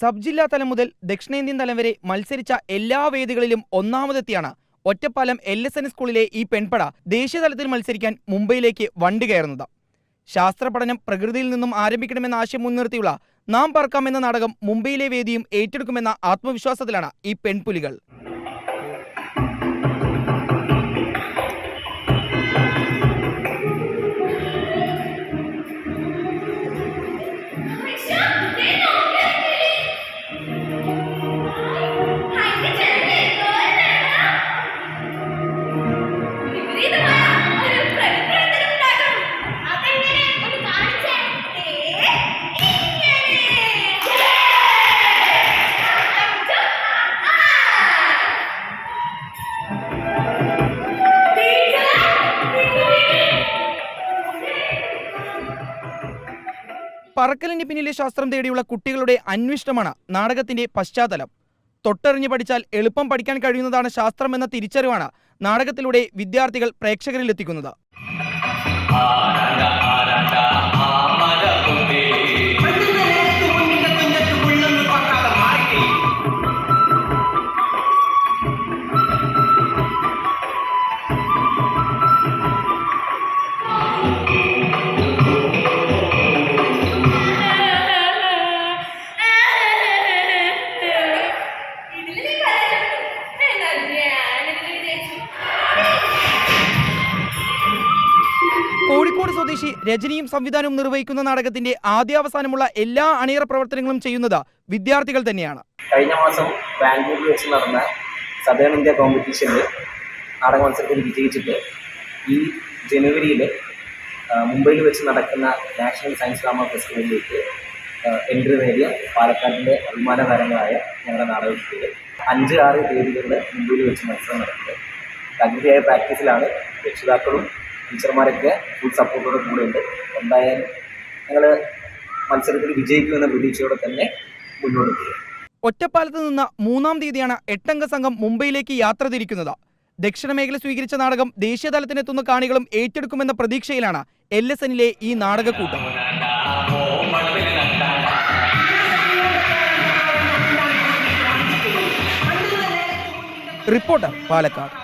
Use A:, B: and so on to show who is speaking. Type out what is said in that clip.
A: Sub ജില്ലാ തലം മുതൽ ദക്ഷിണേന്ത്യൻ തലം വരെ മത്സരിച്ച എല്ലാ വേദികളിലും ഒന്നാമതെത്തിയാണ് ഒറ്റപ്പാലം എൽ എസ് എൻ സ്കൂളിലെ ഈ പെൺപട ദേശീയതലത്തിൽ മത്സരിക്കാൻ മുംബൈയിലേക്ക് വണ്ടി കയറുന്നത്. ശാസ്ത്രപഠനം പ്രകൃതിയിൽ നിന്നും ആരംഭിക്കണമെന്ന ആശയം മുൻനിർത്തിയുള്ള നാം പറക്കാം എന്ന നാടകം മുംബൈയിലെ വേദിയും ഏറ്റെടുക്കുമെന്ന ആത്മവിശ്വാസത്തിലാണ് ഈ പെൺപുലികൾ. പറക്കലിന് പിന്നിലെ ശാസ്ത്രം തേടിയുള്ള കുട്ടികളുടെ അന്വേഷണമാണ് നാടകത്തിന്റെ പശ്ചാത്തലം. തൊട്ടറിഞ്ഞ് പഠിച്ചാൽ എളുപ്പം പഠിക്കാൻ കഴിയുന്നതാണ് ശാസ്ത്രം എന്ന തിരിച്ചറിവാണ് നാടകത്തിലൂടെ വിദ്യാർത്ഥികൾ പ്രേക്ഷകരിൽ സ്വദേശി രജനിയും സംവിധാനവും നിർവഹിക്കുന്ന നാടകത്തിന്റെ ആദ്യാവസാനമുള്ള എല്ലാ അണിയറ പ്രവർത്തനങ്ങളും ചെയ്യുന്നത് വിദ്യാർത്ഥികൾ തന്നെയാണ്.
B: കഴിഞ്ഞ മാസം ബാംഗ്ലൂരിൽ വെച്ച് നടന്ന സദേൺ ഇന്ത്യ കോമ്പറ്റീഷനിൽ നാടക മത്സരത്തിൽ വിജയിച്ചിട്ട് ഈ ജനുവരിയിൽ മുംബൈയിൽ വെച്ച് നടക്കുന്ന നാഷണൽ സയൻസ് ഡ്രാമ ഫെസ്റ്റിവലിലേക്ക് എൻട്രി നേടിയ പാലക്കാടിന്റെ അഭിമാന താരങ്ങളായ ഞങ്ങളുടെ നാടകത്തിൽ അഞ്ച് ആറ് തീയതികളിൽ മുംബൈയിൽ വെച്ച് മത്സരം നടക്കുന്നത്. തകൃതിയായ പ്രാക്ടീസിലാണ് രക്ഷിതാക്കളും ടീച്ചർമാരൊക്കെ ഫുൾ സപ്പോർട്ടോടെ കൂടെയുണ്ട്. എന്തായാലും ഞങ്ങൾ മത്സരത്തിൽ വിജയിക്കുമെന്ന പ്രതീക്ഷയോടെ തന്നെ മുന്നോട്ട് പോകും
A: ഒറ്റപ്പാലത്ത് നിന്ന് മൂന്നാം തീയതിയാണ് എട്ടംഗ സംഘം മുംബൈയിലേക്ക് യാത്ര തിരിക്കുന്നത്. ദക്ഷിണ മേഖല സ്വീകരിച്ച നാടകം ദേശീയതലത്തിനെത്തുന്ന കാണികളും ഏറ്റെടുക്കുമെന്ന പ്രതീക്ഷയിലാണ് എൽ എസ് എന്നിലെ ഈ നാടകക്കൂട്ടം. റിപ്പോർട്ടർ പാലക്കാട്.